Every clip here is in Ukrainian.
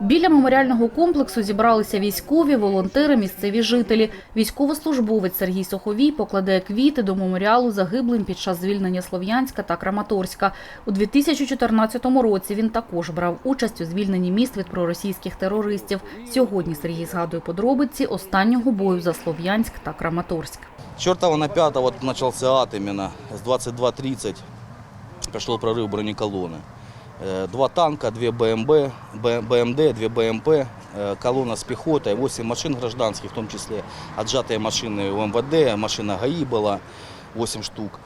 Біля меморіального комплексу зібралися військові, волонтери, місцеві жителі. Військовослужбовець Сергій Соховій покладе квіти до меморіалу загиблим під час звільнення Слов'янська та Краматорська. У 2014 році він також брав участь у звільненні міст від проросійських терористів. Сьогодні Сергій згадує подробиці останнього бою за Слов'янськ та Краматорськ. Чертова на 5 вот начался ад именно. С 22.30 пошел прорыв бронеколонны. Э, Два танка, две БМБ, Б- БМД, две БМП, э, колонна с пехотой, 8 машин гражданских, в том числе отжатые машины УМВД, машина ГАИ была, 8 штук.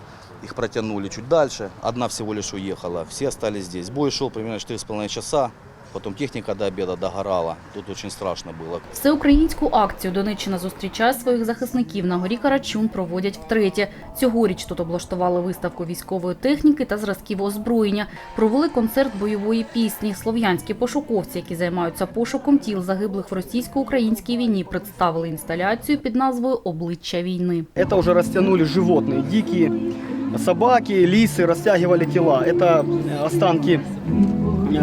Их протянули чуть дальше, одна всего лишь уехала, все остались здесь. Бой шел примерно 4,5 часа, потом техника до обеда догорала, тут очень страшно было. Всеукраїнську акцію Донеччина зустрічає своїх захисників на горі Карачун проводять втретє. Цьогоріч тут облаштували виставку військової техніки та зразків озброєння. Провели концерт бойової пісні. Слов'янські пошуковці, які займаються пошуком тіл загиблих в російсько-українській війні, представили інсталяцію під назвою Обличчя війни. Это уже растянули животные, дикие собаки, лисы растягивали тела. Это э, останки э,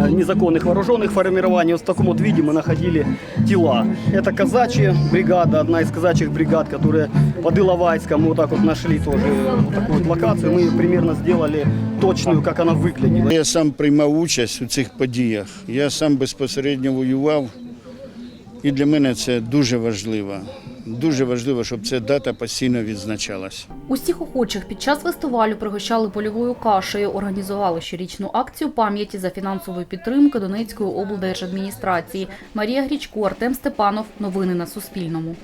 незаконных вооруженных формирований. Вот в таком вот виде мы находили тела. Это казачья бригада, одна из казачьих бригад, которая под Иловайском. Мы вот так вот нашли тоже вот такую вот локацию. Мы ее примерно сделали точную, как она выглядела. Я сам приймав участь у цих подіях. Я сам безпосередньо воював. І для мене це дуже важливо. Дуже важливо, щоб ця дата постійно відзначалась. Усіх охочих під час фестивалю пригощали польовою кашею, організували щорічну акцію пам'яті за фінансової підтримки Донецької облдержадміністрації. Марія Грічко, Артем Степанов. Новини на Суспільному.